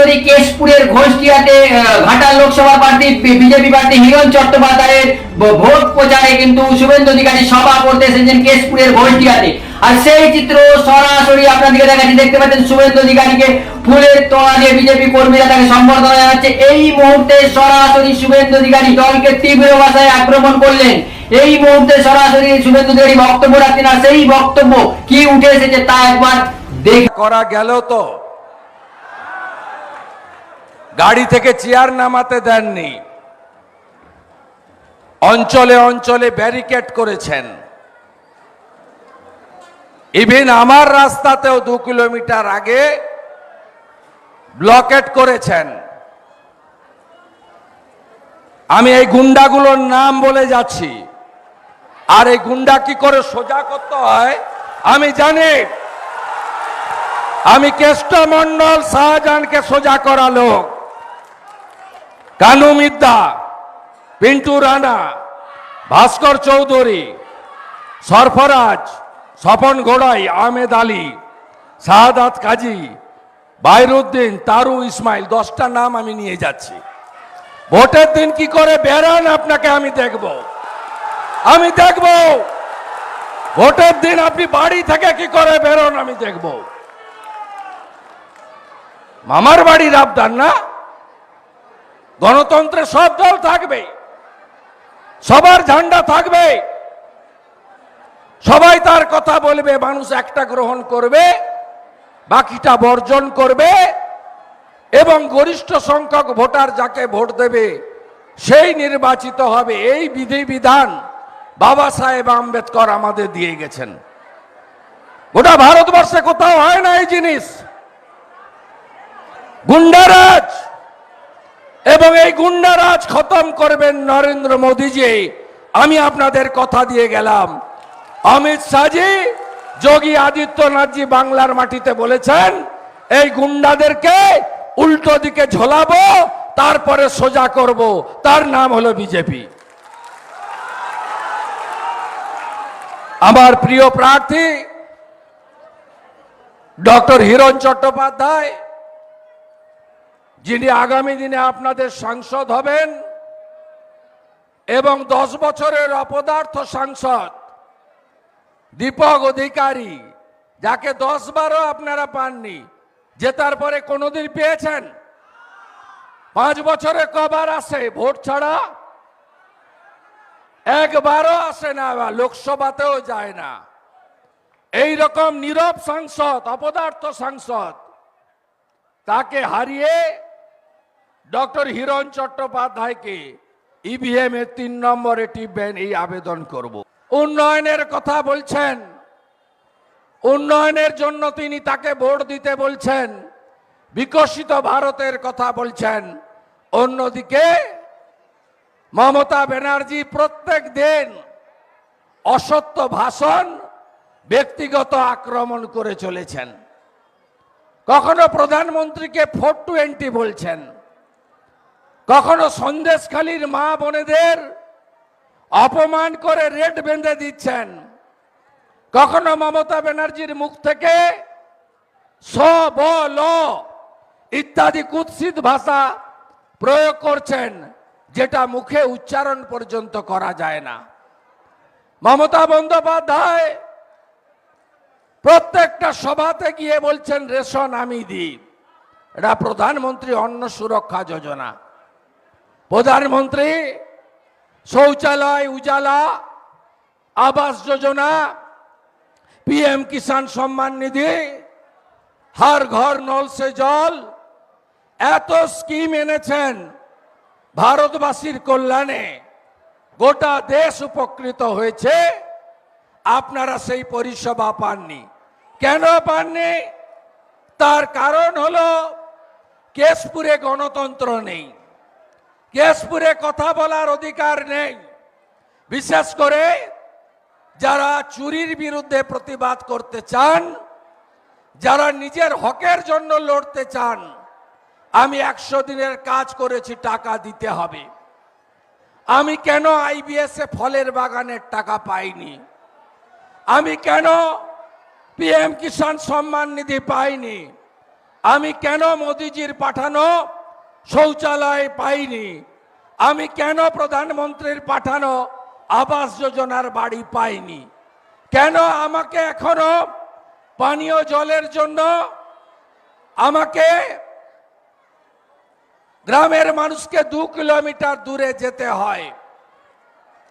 সরাসরি কেশপুরের ঘোষটিয়াতে ঘাটাল লোকসভা প্রার্থী বিজেপি প্রার্থী হিরণ চট্টোপাধ্যায়ের ভোট প্রচারে কিন্তু শুভেন্দু অধিকারী সভা করতে এসেছেন কেশপুরের ঘোষটিয়াতে। আর সেই চিত্র সরাসরি আপনাদেরকে দেখাচ্ছি, দেখতে পাচ্ছেন শুভেন্দু অধিকারীকে ফুলের তোড়া দিয়ে বিজেপি কর্মীরা তাকে সম্বর্ধনা জানাচ্ছে। এই মুহূর্তে সরাসরি শুভেন্দু অধিকারী দলকে তীব্র ভাষায় আক্রমণ করলেন। এই মুহূর্তে সরাসরি শুভেন্দু অধিকারী বক্তব্য রাখছেন, আর সেই বক্তব্য কি উঠে এসেছে তা একবার দেখ করা গেল তো। গাড়ি থেকে চেয়ার নামাতে দেননি। অঞ্চলে অঞ্চলে ব্যারিকেড করেছেন। ইভেন আমার রাস্তাতেও দু কিলোমিটার আগে ব্লকেট করেছেন। আমি এই গুন্ডাগুলোর নাম বলে যাচ্ছি। আর এই গুন্ডা কি করে সোজা করতে হয়, আমি জানি। আমি কেষ্ট মন্ডল শাহজাহানকে সোজা করা লোক। কানু মিদ্দা, পিন্টু রানা, ভাস্কর চৌধুরী, সরফরাজ, স্বপন ঘোড়াই আহমেদ আলী, শাহাদাত কাজী, বাইরুদ্দিন, তারু ইসমাইল, দশটা নাম আমি নিয়ে যাচ্ছি। ভোটের দিন কি করে বেরান আপনাকে আমি দেখব। আমি দেখব। ভোটের দিন আপনি বাড়ি থেকে কি করে বেরোন আমি দেখব। মামার বাড়ির আবদার না? গণতন্ত্রে সব দল থাকবে। সবার ঝান্ডা থাকবে। সবাই তার কথা বলবে, মানুষ একটা গ্রহণ করবে, বাকিটা বর্জন করবে, এবং গরিষ্ঠ সংখ্যক ভোটার যাকে ভোট দেবে, সেই নির্বাচিত হবে। এই বিধি বিধান বাবা সাহেব আম্বেদকর আমাদের দিয়ে গেছেন। গোটা ভারতবর্ষে কোথাও হয় না এই জিনিস। গুন্ডারাজ! এবং এই গুন্ডারাজ খতম করবেন নরেন্দ্র মোদীজি। আমি আপনাদের কথা দিয়ে গেলাম। অমিত শাহজি, যোগী আদিত্যনাথজি বাংলার মাটিতে বলেছেন, এই গুন্ডাদেরকে উল্টো দিকে ঝোলাবো, তারপরে সোজা করব। তার নাম হলো বিজেপি। আমার প্রিয় প্রার্থী, ডক্টর হিরণ চট্টোপাধ্যায় যিনি আগামী দিনে আপনাদের সাংসদ হবেন এবং দশ বছরের অপদার্থ সাংসদ, দীপক অধিকারী, যাকে দশ বারও আপনারা পাননি জেতার পরে কোনোদিন পেয়েছেন? পাঁচ বছরে কবার আসে ভোট ছাড়া? একবারও আসে না বা লোকসভাতেও যায় না। এই রকম নীরব সাংসদ, অপদার্থ সাংসদ, তাকে হারিয়ে ডক্টর হিরণ চট্টোপাধ্যায়কে ইভিএম এর তিন নম্বরে টিপবেন এই আবেদন করব। উন্নয়নের কথা বলছেন। উন্নয়নের জন্য তিনি তাকে ভোট দিতে বলছেন। বিকশিত ভারতের কথা বলছেন। অন্যদিকে মমতা ব্যানার্জি প্রত্যেক দিন অসত্য ভাষণ, ব্যক্তিগত আক্রমণ করে চলেছেন। কখনো প্রধানমন্ত্রীকে ফোর টোয়েন্টি বলছেন। কখনো সন্দেশখালীর মা বোনেদের অপমান করে রেট বেঁধে দিচ্ছেন। কখনো মমতা ব্যানার্জির মুখ থেকে স, ব, ল ইত্যাদি কুৎসিত ভাষা প্রয়োগ করছেন, যেটা মুখে উচ্চারণ পর্যন্ত করা যায় না। মমতা বন্দ্যোপাধ্যায় প্রত্যেকটা সভাতে গিয়ে বলছেন, রেশন আমি দিই। এটা প্রধানমন্ত্রী অন্ন সুরক্ষা যোজনা। প্রধানমন্ত্রী, শৌচালয়, উজালা, আবাস যোজনা, পিএম কিষাণ সম্মান নিধি, হার ঘর নল সে জল, এত স্কিম এনেছেন ভারতবাসীর কল্যাণে। গোটা দেশ উপকৃত হয়েছে। আপনারা সেই পরিষেবা পাননি। কেন পাননি? তার কারণ হলো কেশপুরে গণতন্ত্র নেই। কেশপুরে কথা বলার অধিকার নেই। বিশেষ করে যারা চুরির বিরুদ্ধে প্রতিবাদ করতে চান, যারা নিজের হকের জন্য লড়তে চান, আমি একশো দিনের কাজ করেছি, টাকা দিতে হবে। আমি কেন আইবিএস এ ফলের বাগানের টাকা পাইনি? আমি কেন পিএম কিষাণ সম্মান নিধি পাইনি? আমি কেন মোদিজির পাঠানো শৌচালয় পাইনি। আমি কেন প্রধানমন্ত্রীর পাঠানো আবাস যোজনার বাড়ি পাইনি? কেন আমাকে এখনও পানীয় জলের জন্য আমাকে গ্রামের মানুষকে দু কিলোমিটার দূরে যেতে হয়?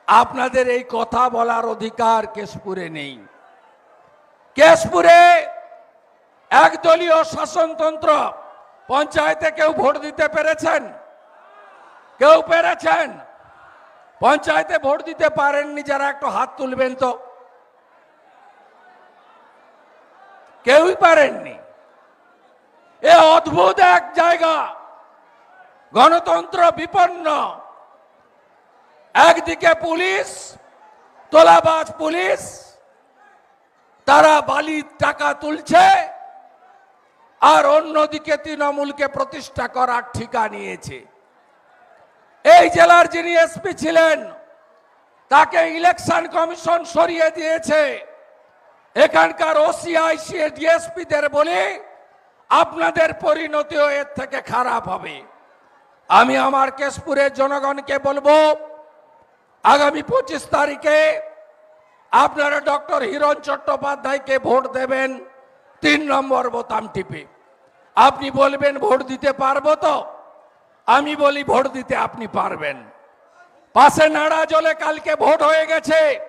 আপনাদের এই কথা বলার অধিকার কেশপুরে নেই। কেশপুরে একদলীয় শাসনতন্ত্র পঞ্চায়েতে কেউ ভোট দিতে পেরেছেন? কেউ পেরেছেন? পঞ্চায়েতে ভোট দিতে পারেননি, যারা একটু হাত তুলবেন তো। কেউই পারেননি। এ অদ্ভুত এক জায়গা। গণতন্ত্র বিপন্ন। একদিকে পুলিশ, তোলাবাজ পুলিশ, তারা বালির টাকা তুলছে। আর অন্যদিকে তৃণমূলকে প্রতিষ্ঠা করার ঠিকা নিয়েছে। এই জেলার যিনি এসপি ছিলেন, তাকে ইলেকশন কমিশন সরিয়ে দিয়েছে। এখানকার ওসিআইসি ডিএসপিদের বলে আপনাদের পরিণতিও এর থেকে খারাপ হবে। আমি আমার কেশপুরের জনগণকে বলব, আগামী পঁচিশ তারিখে আপনারা ডক্টর হিরণ চট্টোপাধ্যায়কে ভোট দেবেন। তিন নম্বর বোতাম টিপে। আপনি বলবেন, ভোট দিতে পারব তো? আমি বলি, ভোট দিতে আপনি পারবেন। পাশে নাড়া জলে কালকে ভোট হয়ে গেছে।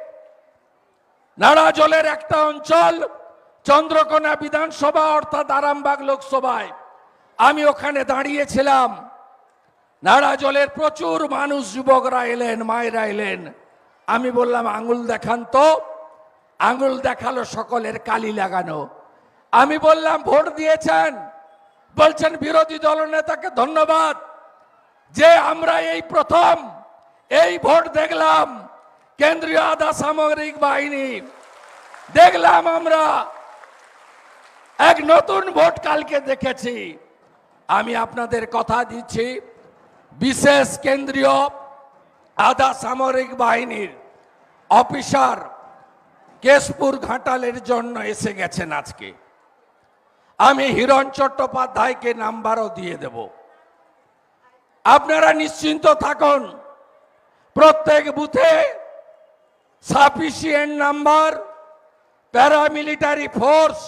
নাড়া জলের একটা অঞ্চল, চন্দ্রকোনা বিধানসভা অর্থাৎ আরামবাগ লোকসভায়। আমি ওখানে দাঁড়িয়েছিলাম। নাড়া জলের প্রচুর মানুষ, যুবকরা এলেন, মায়েরা এলেন। আমি বললাম, আঙুল দেখান তো। আঙুল দেখাল সকলের কালি লাগানো। আমি বললাম, ভোট দিয়েছেন। বলছেন, বিরোধী দলনেতাকে ধন্যবাদ। যে আমরা এই প্রথম এই ভোট দেখলাম কেন্দ্রীয় আধা সামরিক বাহিনী। দেখলাম আমরা এক নতুন ভোট কালকে দেখেছি। আমি আপনাদের কথা দিচ্ছি, বিশেষ কেন্দ্রীয় আধা সামরিক বাহিনীর অফিসার কেশপুর ঘাটালের জন্য এসে গেছেন আজকে। আমি হিরণ চট্টোপাধ্যায়কে নাম্বারও দিয়ে দেব। আপনারা নিশ্চিন্ত থাকুন, প্রত্যেক বুথে সাফিসিয়েন্ট নাম্বার, প্যারামিলিটারি ফোর্স